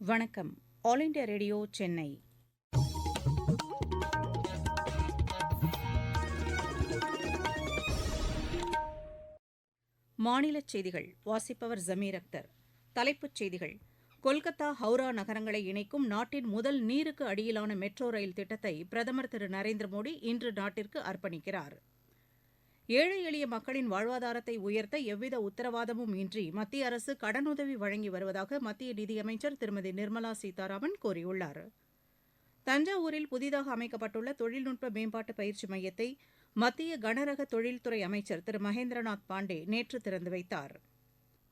வணக்கம். All India Radio Chennai. மாநிலச் செய்திகள். வாசிப்பவர் ஜமீர் அக்தர். தலைப்புச் செய்திகள். கொல்கத்தா ஹவுரா நகரங்களை இணைக்கும் நாட்டின் முதல் நீருக்கு அடியிலான மெட்ரோ ரயில் திட்டத்தை பிரதமர் திரு நரேந்திர மோடி இன்று நாட்டிற்கு அர்ப்பணிக்கிறார். ஏழை எளிய மக்களின் வாழ்வாதாரத்தை உயர்த்த எவ்வித உத்தரவாதமும் இன்றி மத்திய அரசு கடனுதவி வழங்கி வருவதாக மத்திய நிதியமைச்சர் திருமதி நிர்மலா சீதாராமன் கூறியுள்ளார். தஞ்சாவூரில் புதிதாக அமைக்கப்பட்டுள்ள தொழில்நுட்ப மேம்பாட்டு பயிற்சி மையத்தை மத்திய கனரக தொழில்துறை அமைச்சர் திரு. மகேந்திரநாத் பாண்டே நேற்று திறந்து வைத்தார்.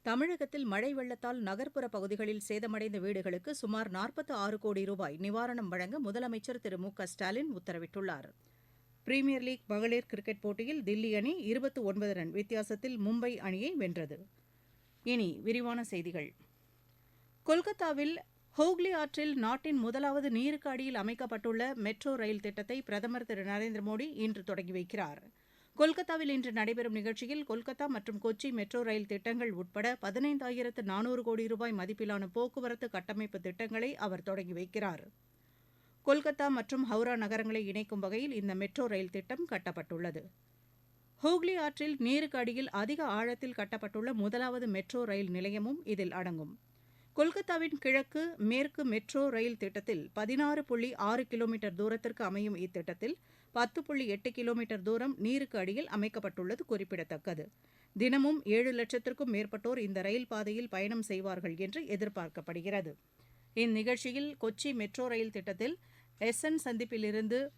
தமிழகத்தில் மழை வெள்ளத்தால் நகர்ப்புற பகுதிகளில் சேதமடைந்த வீடுகளுக்கு சுமார் நாற்பத்து ஆறு கோடி ரூபாய் நிவாரணம் வழங்க முதலமைச்சர் திரு. மு. க. ஸ்டாலின் உத்தரவிட்டுள்ளார். பிரீமியர் லீக் மகளிர் கிரிக்கெட் போட்டியில் தில்லி அணி இருபத்து ஒன்பது ரன் வித்தியாசத்தில் மும்பை அணியை வென்றது. இனி விரிவான செய்திகள். கொல்கத்தாவில் ஹூக்ளி ஆற்றில் நாட்டின் முதலாவது நீருக்கு அடியில் அமைக்கப்பட்டுள்ள மெட்ரோ ரயில் திட்டத்தை பிரதமர் திரு. நரேந்திர மோடி இன்று தொடங்கி வைக்கிறார். கொல்கத்தாவில் இன்று நடைபெறும் நிகழ்ச்சியில் கொல்கத்தா மற்றும் கொச்சி மெட்ரோ ரயில் திட்டங்கள் உட்பட பதினைந்தாயிரத்து நானூறு கோடி ரூபாய் மதிப்பிலான போக்குவரத்து கட்டமைப்பு திட்டங்களை அவர் தொடங்கி வைக்கிறார். கொல்கத்தா மற்றும் ஹவுரா நகரங்களை இணைக்கும் வகையில் இந்த மெட்ரோ ரயில் திட்டம் கட்டப்பட்டுள்ளது. ஹூக்ளி ஆற்றில் நீருக்கு அடியில் அதிக ஆழத்தில் கட்டப்பட்டுள்ள முதலாவது மெட்ரோ ரயில் நிலையமும் இதில் அடங்கும். கொல்கத்தாவின் கிழக்கு மேற்கு மெட்ரோ ரயில் திட்டத்தில் பதினாறு புள்ளி ஆறு கிலோமீட்டர் தூரத்திற்கு அமையும் இத்திட்டத்தில் பத்து புள்ளி எட்டு கிலோமீட்டர் தூரம் நீருக்கு அடியில் அமைக்கப்பட்டுள்ளது குறிப்பிடத்தக்கது. தினமும் ஏழு லட்சத்திற்கும் மேற்பட்டோர் இந்த ரயில் பாதையில் பயணம் செய்வார்கள் என்று எதிர்பார்க்கப்படுகிறது. இந்நிகழ்ச்சியில் கொச்சி மெட்ரோ ரயில் திட்டத்தில் எஸ்என் சந்திப்பிலிருந்து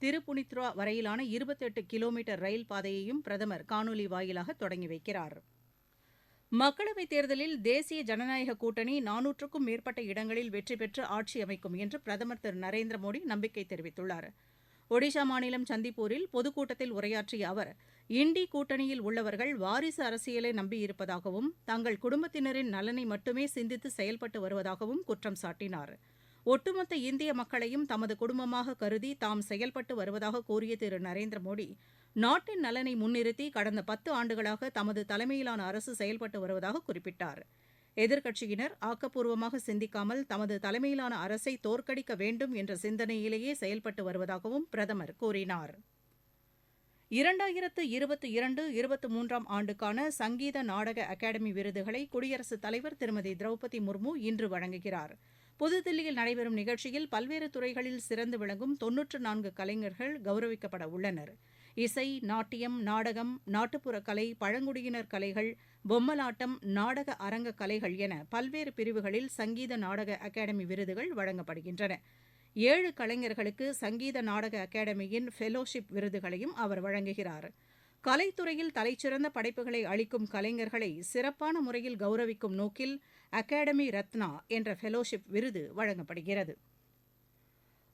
திருப்புனித்ரா வரையிலான இருபத்தெட்டு கிலோமீட்டர் ரயில் பாதையையும் பிரதமர் காணொலி வாயிலாக தொடங்கி வைக்கிறார். மக்களவைத் தேர்தலில் தேசிய ஜனநாயக கூட்டணி நானூற்றுக்கும் மேற்பட்ட இடங்களில் வெற்றி பெற்று ஆட்சி அமைக்கும் என்று பிரதமர் திரு. நரேந்திர மோடி நம்பிக்கை தெரிவித்துள்ளார். ஒடிஷா மாநிலம் சந்திப்பூரில் பொதுக்கூட்டத்தில் உரையாற்றிய அவர் இண்டி கூட்டணியில் உள்ளவர்கள் வாரிசு அரசியலை நம்பியிருப்பதாகவும் தங்கள் குடும்பத்தினரின் நலனை மட்டுமே சிந்தித்து செயல்பட்டு வருவதாகவும் குற்றம் சாட்டினார். ஒட்டுமொத்த இந்திய மக்களையும் தமது குடும்பமாக கருதி தாம் செயல்பட்டு வருவதாக கூறிய திரு. நரேந்திர மோடி நாட்டின் நலனை முன்னிறுத்தி கடந்த பத்து ஆண்டுகளாக தமது தலைமையிலான அரசு செயல்பட்டு வருவதாக குறிப்பிட்டார். எதிர்க்கட்சியினர் ஆக்கப்பூர்வமாக சிந்திக்காமல் தமது தலைமையிலான அரசை தோற்கடிக்க வேண்டும் என்ற சிந்தனையிலேயே செயல்பட்டு வருவதாகவும் பிரதமர் கூறினார். இரண்டாயிரத்து இருபத்தி இரண்டு இருபத்தி மூன்றாம் ஆண்டுக்கான சங்கீத நாடக அகாடமி விருதுகளை குடியரசுத் தலைவர் திருமதி திரௌபதி முர்மு இன்று வழங்குகிறார். புதுதில்லியில் நடைபெறும் நிகழ்ச்சியில் பல்வேறு துறைகளில் சிறந்து விளங்கும் தொன்னூற்று நான்கு கலைஞர்கள் கௌரவிக்கப்பட உள்ளனர். இசை நாட்டியம் நாடகம் நாட்டுப்புற கலை பழங்குடியினர் கலைகள் பொம்மலாட்டம் நாடக அரங்க கலைகள் என பல்வேறு பிரிவுகளில் சங்கீத நாடக அகாடமி விருதுகள் வழங்கப்படுகின்றன. ஏழு கலைஞர்களுக்கு சங்கீத நாடக அகாடமியின் ஃபெலோஷிப் விருதுகளையும் அவர் வழங்குகிறார். கலைத்துறையில் தலைச்சிறந்த படைப்புகளை அளிக்கும் கலைஞர்களை சிறப்பான முறையில் கௌரவிக்கும் நோக்கில் அகாடமி ரத்னா என்ற ஃபெலோஷிப் விருது வழங்கப்படுகிறது.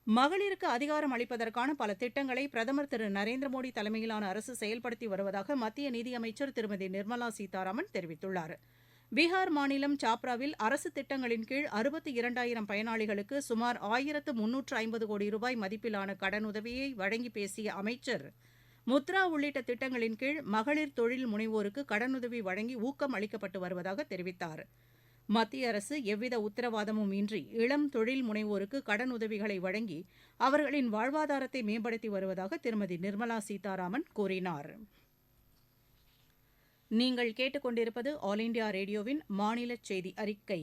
மகளிருக்கு அதிகாரம் அளிப்பதற்கான பல திட்டங்களை பிரதமர் திரு நரேந்திர மோடி தலைமையிலான அரசு செயல்படுத்தி வருவதாக மத்திய நிதியமைச்சர் திருமதி நிர்மலா சீதாராமன் தெரிவித்துள்ளார். பீகார் மாநிலம் சாப்ராவில் அரசு திட்டங்களின் கீழ் அறுபத்தி இரண்டாயிரம் பயனாளிகளுக்கு சுமார் ஆயிரத்து முன்னூற்று ஐம்பது கோடி ரூபாய் மதிப்பிலான கடனுதவியை வழங்கி பேசிய அமைச்சர் முத்ரா உள்ளிட்ட திட்டங்களின் கீழ் மகளிர் தொழில் முனைவோருக்கு கடனுதவி வழங்கி ஊக்கம் அளிக்கப்பட்டு வருவதாக தெரிவித்தார். மத்திய அரசு எவ்வித உத்தரவாதமும் இன்றி இளம் தொழில் முனைவோருக்கு கடனுதவிகளை வழங்கி அவர்களின் வாழ்வாதாரத்தை மேம்படுத்தி வருவதாக திருமதி நிர்மலா சீதாராமன் கூறினார். நீங்கள் கேட்டுக்கொண்டிருப்பது ஆல் இண்டியா ரேடியோவின் மாநில செய்தி அறிக்கை.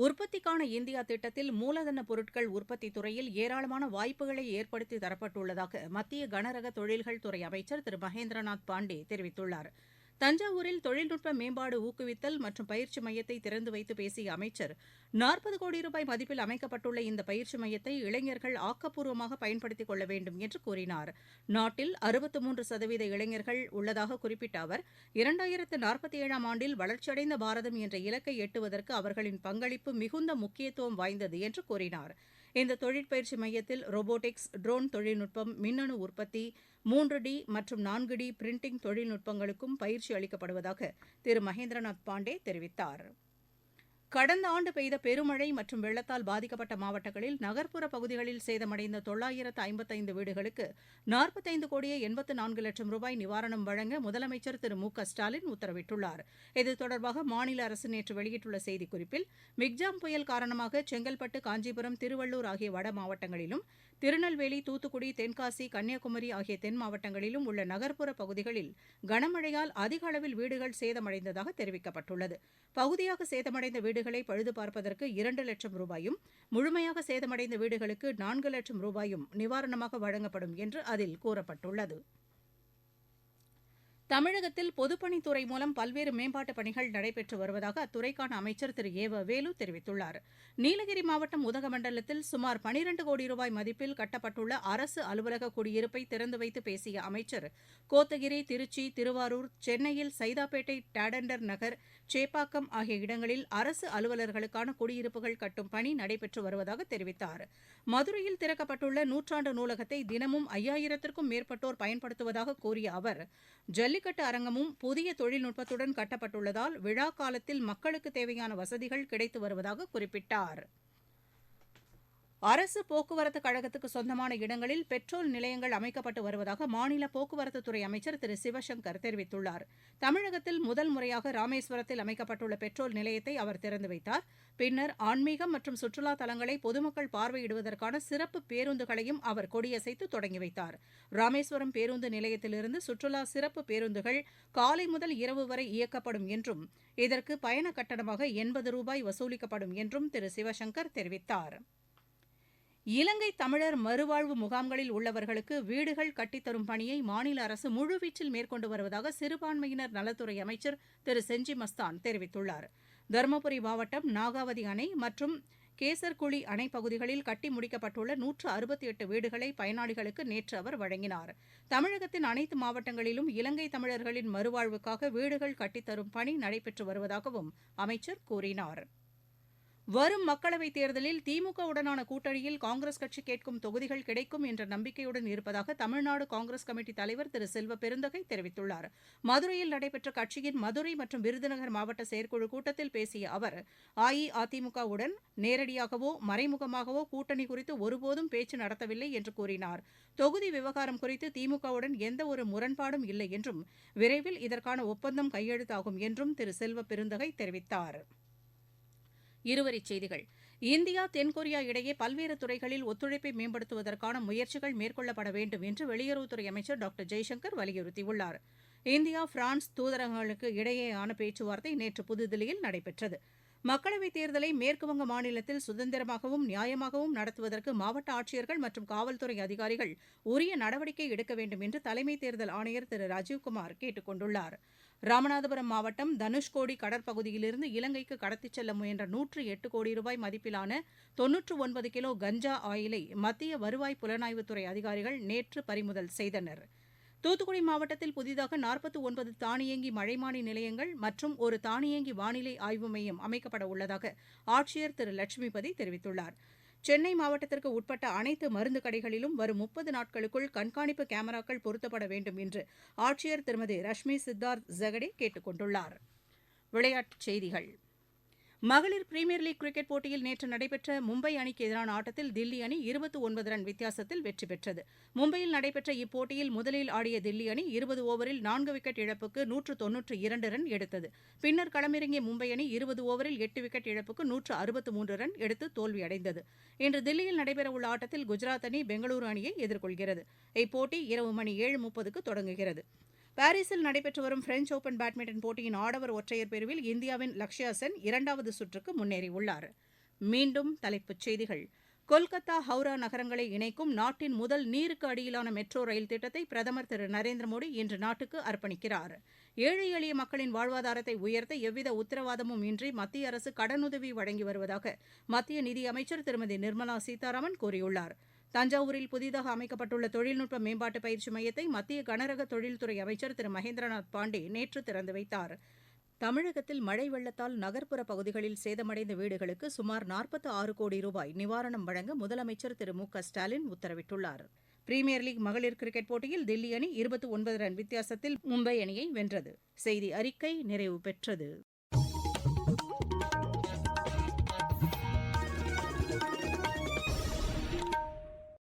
உற்பத்திக்கான இந்தியா திட்டத்தில் மூலதன பொருட்கள் உற்பத்தி துறையில் ஏராளமான வாய்ப்புகளை ஏற்படுத்தி தரப்பட்டுள்ளதாக மத்திய கனரக தொழில்கள் துறை அமைச்சர் திரு மகேந்திரநாத் பாண்டே தெரிவித்துள்ளார். தஞ்சாவூரில் தொழில்நுட்ப மேம்பாடு ஊக்குவித்தல் மற்றும் பயிற்சி மையத்தை திறந்து வைத்து பேசிய அமைச்சர் நாற்பது கோடி ரூபாய் மதிப்பில் அமைக்கப்பட்டுள்ள இந்த பயிற்சி மையத்தை இளைஞர்கள் ஆக்கப்பூர்வமாக பயன்படுத்திக் கொள்ள வேண்டும் என்று கூறினார். நாட்டில் அறுபத்து மூன்று சதவீத இளைஞர்கள் உள்ளதாக குறிப்பிட்ட அவர் இரண்டாயிரத்து நாற்பத்தி ஏழாம் ஆண்டில் வளர்ச்சியடைந்த பாரதம் என்ற இலக்கை எட்டுவதற்கு அவர்களின் பங்களிப்பு மிகுந்த முக்கியத்துவம் வாய்ந்தது என்று கூறினார். இந்த தொழிற்பயிற்சி மையத்தில் ரோபோட்டிக்ஸ் ட்ரோன் தொழில்நுட்பம் மின்னணு உற்பத்தி மூன்று டி மற்றும் நான்கு டி பிரிண்டிங் தொழில்நுட்பங்களுக்கும் பயிற்சி அளிக்கப்படுவதாக திரு மகேந்திரநாத் பாண்டே தெரிவித்தார். கடந்த ஆண்டு பெய்த பெருமழை மற்றும் வெள்ளத்தால் பாதிக்கப்பட்ட மாவட்டங்களில் நகர்ப்புற பகுதிகளில் சேதமடைந்த தொள்ளாயிரத்து ஐம்பத்தைந்து வீடுகளுக்கு நாற்பத்தைந்து கோடியே எண்பத்து நான்கு லட்சம் ரூபாய் நிவாரணம் வழங்க முதலமைச்சர் திரு மு க ஸ்டாலின் உத்தரவிட்டுள்ளார். இது தொடர்பாக மாநில அரசு நேற்று வெளியிட்டுள்ள செய்திக்குறிப்பில் மிக்ஜாம் புயல் காரணமாக செங்கல்பட்டு காஞ்சிபுரம் திருவள்ளூர் ஆகிய வட மாவட்டங்களிலும் திருநெல்வேலி தூத்துக்குடி தென்காசி கன்னியாகுமரி ஆகிய தென் மாவட்டங்களிலும் உள்ள நகர்ப்புற பகுதிகளில் கனமழையால் அதிக அளவில் வீடுகள் சேதமடைந்ததாக தெரிவிக்கப்பட்டுள்ளது. பகுதியாக சேதமடைந்த வீடுகளை பழுது பார்ப்பதற்கு இரண்டு லட்சம் ரூபாயும் முழுமையாக சேதமடைந்த வீடுகளுக்கு நான்கு லட்சம் ரூபாயும் நிவாரணமாக வழங்கப்படும் என்று அதில் கூறப்பட்டுள்ளது. தமிழகத்தில் பொதுப்பணித்துறை மூலம் பல்வேறு மேம்பாட்டுப் பணிகள் நடைபெற்று வருவதாக அத்துறைக்கான அமைச்சர் திரு. ஏ. வ. வேலு தெரிவித்துள்ளார். நீலகிரி மாவட்டம் உதகமண்டலத்தில் சுமார் பனிரண்டு கோடி ரூபாய் மதிப்பில் கட்டப்பட்டுள்ள அரசு அலுவலக குடியிருப்பை திறந்து வைத்து பேசிய அமைச்சர் கோத்தகிரி திருச்சி திருவாரூர் சென்னையில் சைதாப்பேட்டை டாடண்டர் நகர் சேப்பாக்கம் ஆகிய இடங்களில் அரசு அலுவலர்களுக்கான குடியிருப்புகள் கட்டும் பணி நடைபெற்று வருவதாக தெரிவித்தார். மதுரையில் திறக்கப்பட்டுள்ள நூற்றாண்டு நூலகத்தை தினமும் ஐயாயிரத்திற்கும் மேற்பட்டோர் பயன்படுத்துவதாக கூறிய அவர் ஜல்லிக்கட்டு அரங்கமும் புதிய தொழில்நுட்பத்துடன் கட்டப்பட்டுள்ளதால் விழா காலத்தில் மக்களுக்கு தேவையான வசதிகள் கிடைத்து வருவதாக குறிப்பிட்டார். அரசு போக்குவரத்து கழகத்துக்கு சொந்தமான இடங்களில் பெட்ரோல் நிலையங்கள் அமைக்கப்பட்டு வருவதாக மாநில போக்குவரத்துத்துறை அமைச்சர் திரு. சிவசங்கர் தெரிவித்துள்ளார். தமிழகத்தில் முதல் முறையாக ராமேஸ்வரத்தில் அமைக்கப்பட்டுள்ள பெட்ரோல் நிலையத்தை அவர் திறந்து வைத்தார். பின்னர் ஆன்மீகம் மற்றும் சுற்றுலா தலங்களை பொதுமக்கள் பார்வையிடுவதற்கான சிறப்பு பேருந்துகளையும் அவர் கொடியசைத்து தொடங்கி வைத்தார். ராமேஸ்வரம் பேருந்து நிலையத்திலிருந்து சுற்றுலா சிறப்பு பேருந்துகள் காலை முதல் இரவு வரை இயக்கப்படும் என்றும் இதற்கு பயண கட்டணமாக எண்பது ரூபாய் வசூலிக்கப்படும் என்றும் திரு. சிவசங்கர் தெரிவித்தார். இலங்கை தமிழர் மறுவாழ்வு முகாம்களில் உள்ளவர்களுக்கு வீடுகள் கட்டித்தரும் பணியை மாநில அரசு முழுவீச்சில் மேற்கொண்டு வருவதாக சிறுபான்மையினர் நலத்துறை அமைச்சர் திரு செஞ்சி மஸ்தான் தெரிவித்துள்ளார். தருமபுரி மாவட்டம் நாகாவதி அணை மற்றும் கேசர்குழி அணை பகுதிகளில் கட்டி முடிக்கப்பட்டுள்ள நூற்று அறுபத்தி எட்டு வீடுகளை பயனாளிகளுக்கு நேற்று அவர் வழங்கினார். தமிழகத்தின் அனைத்து மாவட்டங்களிலும் இலங்கை தமிழர்களின் மறுவாழ்வுக்காக வீடுகள் கட்டித்தரும் பணி நடைபெற்று வருவதாகவும் அமைச்சர் கூறினார். வரும் மக்களவைத் தேர்தலில் திமுகவுடனான கூட்டணியில் காங்கிரஸ் கட்சி கேட்கும் தொகுதிகள் கிடைக்கும் என்ற நம்பிக்கையுடன் இருப்பதாக தமிழ்நாடு காங்கிரஸ் கமிட்டி தலைவர் திரு செல்வ பெருந்தகை தெரிவித்துள்ளார். மதுரையில் நடைபெற்ற கட்சியின் மதுரை மற்றும் விருதுநகர் மாவட்ட செயற்குழு கூட்டத்தில் பேசிய அவர் அஇஅதிமுகவுடன் நேரடியாகவோ மறைமுகமாகவோ கூட்டணி குறித்து ஒருபோதும் பேச்சு நடத்தவில்லை என்று கூறினார். தொகுதி விவகாரம் குறித்து திமுகவுடன் எந்த ஒரு முரண்பாடும் இல்லை என்றும் விரைவில் இதற்கான ஒப்பந்தம் கையெழுத்தாகும் என்றும் திரு செல்வ பெருந்தகை தெரிவித்தார். இருவரிச் செய்திகள். இந்தியா தென்கொரியா இடையே பல்வேறு துறைகளில் ஒத்துழைப்பை மேம்படுத்துவதற்கான முயற்சிகள் மேற்கொள்ளப்பட வேண்டும் என்று வெளியுறவுத்துறை அமைச்சர் டாக்டர் ஜெய்சங்கர் வலியுறுத்தியுள்ளார். இந்தியா பிரான்ஸ் தூதரகங்களுக்கு இடையேயான பேச்சுவார்த்தை நேற்று புதுதில்லியில் நடைபெற்றது. மக்களவைத் தேர்தலை மேற்குவங்க மாநிலத்தில் சுதந்திரமாகவும் நியாயமாகவும் நடத்துவதற்கு மாவட்ட ஆட்சியர்கள் மற்றும் காவல்துறை அதிகாரிகள் உரிய நடவடிக்கை எடுக்க வேண்டும் என்று தலைமை தேர்தல் ஆணையர் திரு. ராஜீவ்குமார் கேட்டுக் கொண்டுள்ளாா் ராமநாதபுரம் மாவட்டம் தனுஷ்கோடி கடற்பகுதியிலிருந்து இலங்கைக்கு கடத்திச் செல்ல முயன்ற நூற்று எட்டு கோடி ரூபாய் மதிப்பிலான தொன்னூற்று ஒன்பது கிலோ கஞ்சா ஆயிலை மத்திய வருவாய் புலனாய்வுத்துறை அதிகாரிகள் நேற்று பறிமுதல் செய்தனர். தூத்துக்குடி மாவட்டத்தில் புதிதாக நாற்பத்தி ஒன்பது தானியங்கி மழைமானி நிலையங்கள் மற்றும் ஒரு தானியங்கி வானிலை ஆய்வு மையம் அமைக்கப்பட உள்ளதாக ஆட்சியர் திரு லட்சுமிபதி தெரிவித்துள்ளார். சென்னை மாவட்டத்திற்கு உட்பட்ட அனைத்து மருந்து கடைகளிலும் வரும் முப்பது நாட்களுக்குள் கண்காணிப்பு கேமராக்கள் பொருத்தப்பட வேண்டும் என்று ஆட்சியர் திருமதி ரஷ்மி சித்தார்த் ஜெகடே கேட்டுக் கொண்டுள்ளார். விளையாட்டுச் செய்திகள். மகளிர் பிரீமியர் லீக் கிரிக்கெட் போட்டியில் நேற்று நடைபெற்ற மும்பை அணிக்கு எதிரான ஆட்டத்தில் தில்லி அணி இருபத்து ஒன்பது ரன் வித்தியாசத்தில் வெற்றி பெற்றது. மும்பையில் நடைபெற்ற இப்போட்டியில் முதலில் ஆடிய தில்லி அணி இருபது ஓவரில் நான்கு விக்கெட் இழப்புக்கு நூற்று தொன்னூற்று இரண்டு ரன் எடுத்தது. பின்னர் களமிறங்கிய மும்பை அணி இருபது ஓவரில் எட்டு விக்கெட் இழப்புக்கு நூற்று அறுபத்து மூன்று ரன் எடுத்து தோல்வியடைந்தது. இன்று தில்லியில் நடைபெறவுள்ள ஆட்டத்தில் குஜராத் அணி பெங்களூரு அணியை எதிர்கொள்கிறது. இப்போட்டி இரவு மணி ஏழு முப்பதுக்கு தொடங்குகிறது. பாரிஸில் நடைபெற்று வரும் பிரெஞ்ச் ஓபன் பேட்மிண்டன் போட்டியின் ஆடவர் ஒற்றையர் பிரிவில் இந்தியாவின் லக்ஷயா சென் இரண்டாவது சுற்றுக்கு முன்னேறியுள்ளார். மீண்டும் தலைப்புச் செய்திகள். கொல்கத்தா ஹவுரா நகரங்களை இணைக்கும் நாட்டின் முதல் நீருக்கு அடியிலான மெட்ரோ ரயில் திட்டத்தை பிரதமர் திரு. நரேந்திர மோடி இன்று நாட்டுக்கு அர்ப்பணிக்கிறார். ஏழை எளிய மக்களின் வாழ்வாதாரத்தை உயர்த்த எவ்வித உத்தரவாதமும் இன்றி மத்திய அரசு கடனுதவி வழங்கி வருவதாக மத்திய நிதியமைச்சர் திருமதி நிர்மலா சீதாராமன் கூறியுள்ளார். தஞ்சாவூரில் புதிதாக அமைக்கப்பட்டுள்ள தொழில்நுட்ப மேம்பாட்டு பயிற்சி மையத்தை மத்திய கனரக தொழில்துறை அமைச்சர் திரு மகேந்திரநாத் பாண்டே நேற்று திறந்து வைத்தார். தமிழகத்தில் மழை வெள்ளத்தால் நகர்ப்புற பகுதிகளில் சேதமடைந்த வீடுகளுக்கு சுமார் நாற்பத்து ஆறு கோடி ரூபாய் நிவாரணம் வழங்க முதலமைச்சர் திரு மு க ஸ்டாலின் உத்தரவிட்டுள்ளார். பிரீமியர் லீக் மகளிர் கிரிக்கெட் போட்டியில் தில்லி அணி இருபத்தி ஒன்பது ரன் வித்தியாசத்தில் மும்பை அணியை வென்றது. செய்தி அறிக்கை நிறைவு பெற்றது.